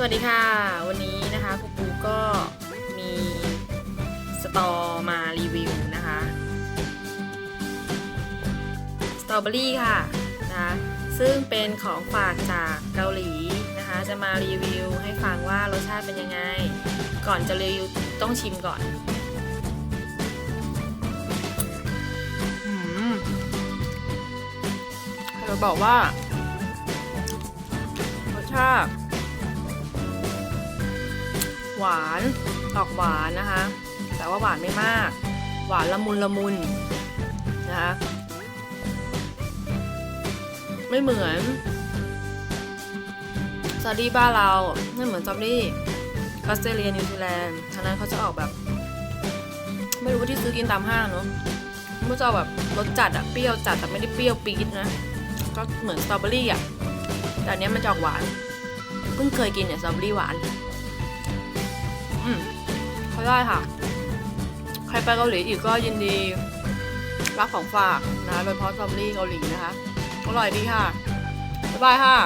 สวัสดีค่ะ วันนี้นะคะกูปูก็มีสตอมารีวิวนะคะสตรอเบอรี่ค่ะนะคะซึ่งเป็นของฝากจากเกาหลีนะคะ จะมารีวิวให้ฟังว่ารสชาติเป็นยังไง ก่อนจะรีวิวต้องชิมก่อนเราบอกว่ารสชาติ หวานออกหวานนะคะ แต่ว่าหวานไม่มาก หวานละมุนละมุนนะคะไม่เหมือนซอดี้บ้านเราไม่เหมือนซอดี้ออสเตรเลียนิวซีแลนด์ทางนั้นเขาจะออกแบบ ไม่รู้ว่าที่ซื้อกินตามห้างเนาะมันจะแบบรสจัดอะเปรี้ยวจัดแต่ไม่ได้เปรี้ยวปี๊ดนะ ก็เหมือนสตรอเบอรี่อะแต่เนี้ยมันจะออกหวาน เพิ่งเคยกินเนี่ยสตรอเบอรี่หวาน อืมเขาได้ค่ะ ใครไปเกาหลีอีกก็ยินดี รับของฝากนะโดยเฉพาะซอมบี้เกาหลีนะคะ อร่อยดีค่ะ บ๊ายบายค่ะ